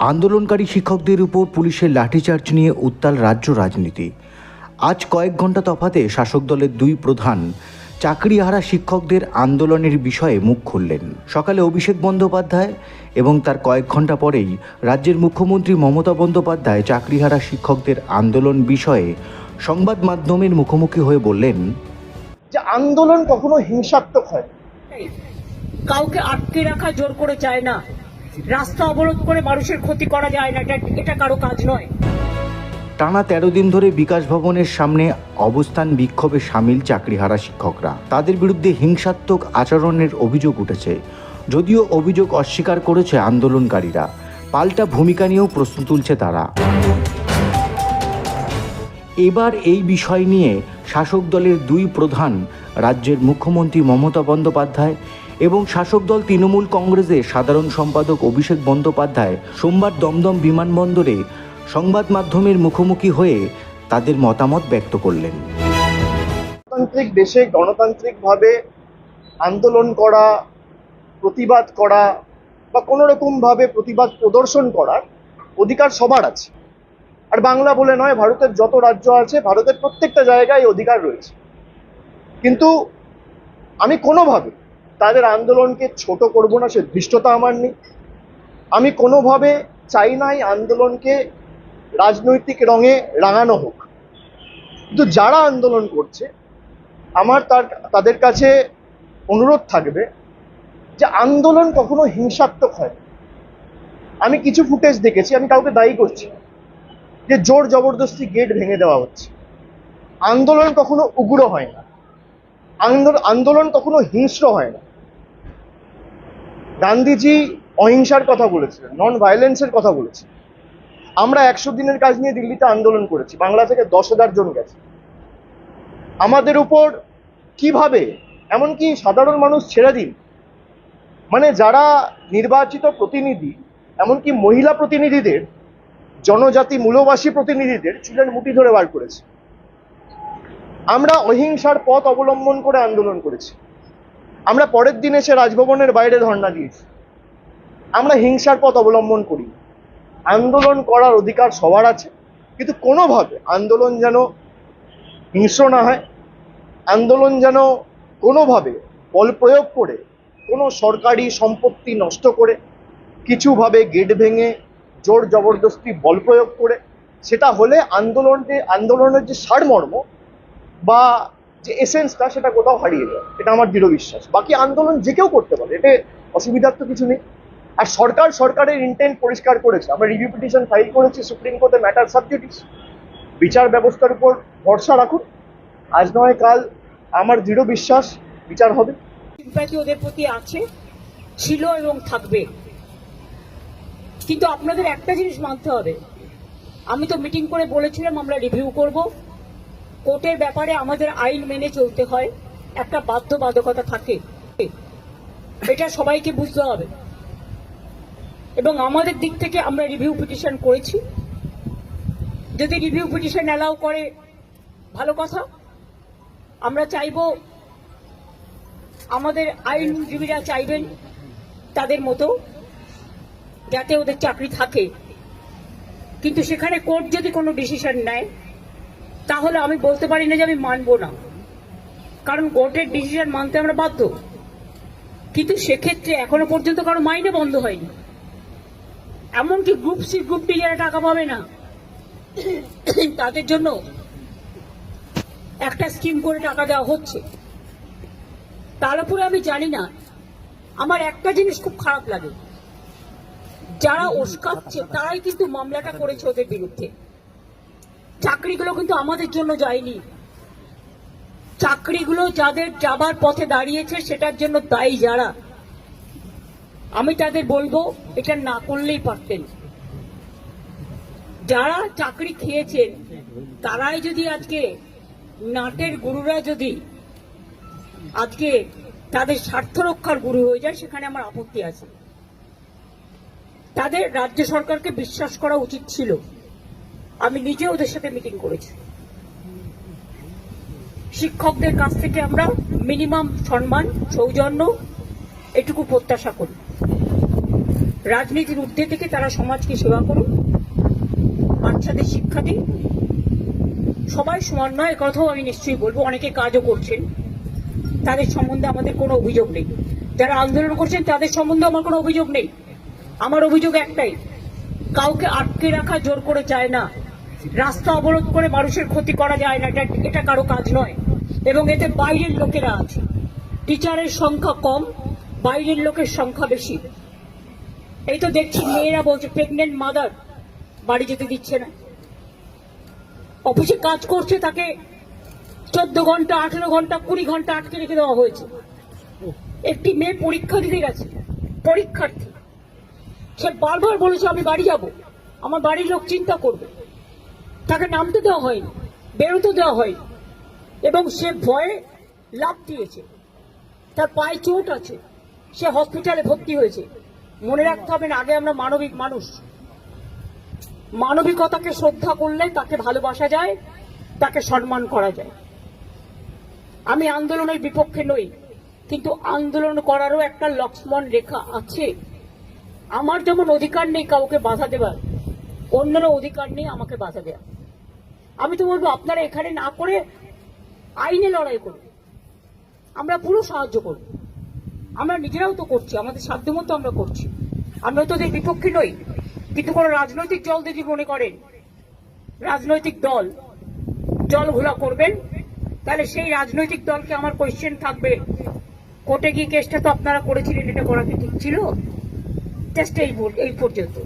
আন্দোলনকারী শিক্ষকদের উপর পুলিশের লাঠিচার্জ নিয়ে উত্তাল রাজ্য রাজনীতি। আজ কয়েক ঘণ্টা তফাতে শাসক দলের দুই প্রধান চাকরিহারা শিক্ষকদের আন্দোলনের বিষয়ে মুখ খুললেন। সকালে অভিষেক বন্দ্যোপাধ্যায় এবং তার কয়েক ঘণ্টা পরেই রাজ্যের মুখ্যমন্ত্রী মমতা বন্দ্যোপাধ্যায় চাকরিহারা শিক্ষকদের আন্দোলন বিষয়ে সংবাদ মাধ্যমের মুখোমুখি হয়ে বললেন যে আন্দোলন কখনো হিংসাত্মক হয় কাউকে আটকে রাখা জোর করে চায় না। রাস্তা অবরোধ করে মানুষের ক্ষতি করা যায় না, এটা এটা কারও কাজ নয়। টানা তেরো দিন ধরে বিকাশ ভবনের সামনে অবস্থান বিক্ষোভে সামিল চাকরিহারা শিক্ষকরা। তাদের বিরুদ্ধে হিংসাত্মক আচরণের অভিযোগ উঠেছে। যদিও অভিযোগ অস্বীকার করেছে আন্দোলনকারীরা। পাল্টা ভূমিকা নিয়েও প্রশ্ন তুলছে তারা। এবার এই বিষয় নিয়ে শাসক দলের দুই প্রধান, রাজ্যের মুখ্যমন্ত্রী মমতা বন্দ্যোপাধ্যায় এবং শাসক দল তৃণমূল কংগ্রেসের সাধারণ সম্পাদক অভিষেক বন্দ্যোপাধ্যায় সোমবার দমদম বিমানবন্দরে সংবাদ মাধ্যমের মুখোমুখি হয়ে তাদের মতামত ব্যক্ত করলেন। গণতান্ত্রিক দেশে গণতান্ত্রিকভাবে আন্দোলন করা, প্রতিবাদ করা বা কোনো রকমভাবে প্রতিবাদ প্রদর্শন করার অধিকার সবার আছে। আর বাংলা বলে নয়, ভারতের যত রাজ্য আছে, ভারতের প্রত্যেকটা জায়গায় অধিকার রয়েছে। কিন্তু আমি কোনোভাবে তাদের আন্দোলনকে ছোট করব না, সে ধৃষ্টতা আমার নেই। আমি কোনোভাবে চাই না এই আন্দোলনকে রাজনৈতিক রঙে রাঙানো হোক। কিন্তু যারা আন্দোলন করছে, আমার তার, তাদের কাছে অনুরোধ থাকবে যে আন্দোলন কখনো হিংসাত্মক হয়। আমি কিছু ফুটেজ দেখেছি, আমি কাউকে দায়ী করছি যে জোর জবরদস্তি গেট ভেঙে দেওয়া হচ্ছে। আন্দোলন কখনো উগ্র হয় না। আন্দোলন কখনো হিংস্র হয় না। গান্ধীজি অহিংসার কথা বলেছিলেন নন ভায়োলেন্সের কথা বলেছিলেন। আমরা একশো দিনের কাজ নিয়ে দিল্লিতে আন্দোলন করেছি, বাংলা থেকে দশ হাজার জন গেছে। আমাদের উপর কীভাবে, এমনকি সাধারণ মানুষ ছেড়ে দিন। মানে যারা নির্বাচিত প্রতিনিধি, এমনকি মহিলা প্রতিনিধিদের, জনজাতি মূলবাসী প্রতিনিধিদের চুলের মুঠি ধরে বার করেছে। আমরা অহিংসার পথ অবলম্বন করে আন্দোলন করেছি। আমরা পরের দিন এসে রাজভবনের বাইরে ধর্ণা দিয়েছি আমরা হিংসার পথ অবলম্বন করি। আন্দোলন করার অধিকার সবার আছে, কিন্তু কোনোভাবে আন্দোলন যেন হিংস্র না হয়, আন্দোলন যেন কোনোভাবে বল প্রয়োগ করে, কোনো সরকারি সম্পত্তি নষ্ট করে, কিছুভাবে গেট ভেঙে, জোর জবরদস্তি বল প্রয়োগ করে, সেটা হলে আন্দোলনকে, আন্দোলনের যে সারমর্ম বা যে এসেন্সটা সেটা কোথাও হারিয়ে যায়, এটা আমার দৃঢ় বিশ্বাস। বাকি আন্দোলন যে কেউ করতে পারে, এতে অসুবিধার তো কিছু নেই। আর সরকার সরকারের ইন্টেন্ট পরিষ্কার করেছে। আমরা রিভিউ পিটিশন ফাইল করেছি সুপ্রিম কোর্টে ম্যাটার সাবজুডিস বিচার ব্যবস্থার উপর ভরসা রাখুন। আজ নয়, কাল আমার দৃঢ় বিশ্বাস বিচার হবে। ওদের প্রতি আছে, ছিল এবং থাকবে। কিন্তু আপনাদের একটা জিনিস মানতে হবে। আমি তো মিটিং করে বলেছিলাম, আমরা রিভিউ করব। কোর্টের ব্যাপারে আমাদের আইন মেনে চলতে হয়। একটা বাধ্যবাধকতা থাকে। এটা সবাইকে বুঝতে হবে। এবং আমাদের দিক থেকে আমরা রিভিউ পিটিশন করেছি। যদি রিভিউ পিটিশন অ্যালাউ করে, ভালো কথা। আমরা চাইব আমাদের আইনজীবীরা চাইবেন তাদের মতো, যাতে ওদের চাকরি থাকে। কিন্তু সেখানে কোর্ট যদি কোনো ডিসিশন নেয় তাহলে আমি বলতে পারি না যে আমি মানবো না। কারণ কোর্টের ডিসিশন মানতে আমরা বাধ্য। কিন্তু সেক্ষেত্রে এখনও পর্যন্ত কারও মাইনে বন্ধ হয়নি। এমনকি গ্রুপ সি গ্রুপ ডি যারা টাকা পাবে না, তাদের জন্য একটা স্কিম করে টাকা দেওয়া হচ্ছে। তার উপরে আমি জানি না। আমার একটা জিনিস খুব খারাপ লাগে। যারা ওস্কাচ্ছে, তারাই কিন্তু মামলাটা করেছে ওদের বিরুদ্ধে। চাকরিগুলো কিন্তু আমাদের জন্য যায়নি। চাকরিগুলো যাদের যাবার পথে দাঁড়িয়েছে, সেটার জন্য দায়ী যারা। আমি তাদের বলব, এটা না করলেই পারতেন। যারা চাকরি খেয়েছেন তারাই যদি আজকে নাটের গুরুরা যদি আজকে তাদের স্বার্থ রক্ষার গুরু হয়ে যায়, সেখানে আমার আপত্তি আছে। তাদের রাজ্য সরকারকে বিশ্বাস করা উচিত ছিল। আমি নিজে ওদের সাথে মিটিং করেছি। শিক্ষকদের কাছ থেকে আমরা মিনিমাম সম্মান, সৌজন্য এটুকু প্রত্যাশা করি। রাজনীতির ঊর্ধ্বে থেকে তারা সমাজকে সেবা করুন বাচ্চাদের শিক্ষা দিন সবাই সমান নয় কথাও আমি নিশ্চয়ই বলব, অনেকে কাজও করছেন। তাদের সম্বন্ধে আমাদের কোনো অভিযোগ নেই। যারা আন্দোলন করছেন, তাদের সম্বন্ধে আমার কোনো অভিযোগ নেই। আমার অভিযোগ একটাই, কাউকে আটকে রাখা জোর করে চায় না। রাস্তা অবরোধ করে মানুষের ক্ষতি করা যায় না, এটা এটা কারও কাজ নয়। এবং এতে বাইরের লোকেরা আছে। টিচারের সংখ্যা কম, বাইরের লোকের সংখ্যা বেশি। এই তো দেখছি মেয়েরা বলছে প্রেগনেন্ট মাদার বাড়ি যেতে দিচ্ছে না। অফিসে কাজ করছে তাকে চোদ্দ ঘণ্টা, আঠেরো ঘণ্টা, কুড়ি ঘণ্টা আটকে রেখে দেওয়া হয়েছে। একটি মেয়ে পরীক্ষা দিতে গেছে, পরীক্ষার্থী। সে বারবার বলেছে, আমি বাড়ি যাব। আমার বাড়ির লোক চিন্তা করবে। তাকে নামতে দেওয়া হয়নি বেরোতে দেওয়া হয়নি। এবং সে ভয়ে লাভ দিয়েছে। তার পায়ে চোট আছে। সে হসপিটালে ভর্তি হয়েছে। মনে রাখতে হবে না, আগে আমরা মানবিক মানুষ। মানবিকতাকে শ্রদ্ধা করলে তাকে ভালোবাসা যায়, তাকে সম্মান করা যায়। আমি আন্দোলনের বিপক্ষে নই, কিন্তু আন্দোলন করারও একটা লক্ষ্মণ রেখা আছে। আমার যেমন অধিকার নেই কাউকে বাধা দেবার, অন্যেরও অধিকার নেই আমাকে বাধা দেওয়া আমি তো বলব, আপনারা এখানে না করে আইনে লড়াই করুন। আমরা পুরো সাহায্য করব। আমরা নিজেরাও তো করছি, আমাদের সাধ্যমতো আমরা করছি। আমরা তো ওদের বিপক্ষে নই, কিন্তু কোনো রাজনৈতিক দল যদি মনে করেন, রাজনৈতিক দল জল ঘোলা করবেন, তাহলে সেই রাজনৈতিক দলকে আমার কোয়েশ্চেন থাকবে, কোর্টে গিয়ে কেসটা তো আপনারা করেছিলেন, এটা করা কি ঠিক ছিল? টেস্ট এই এই পর্যন্ত।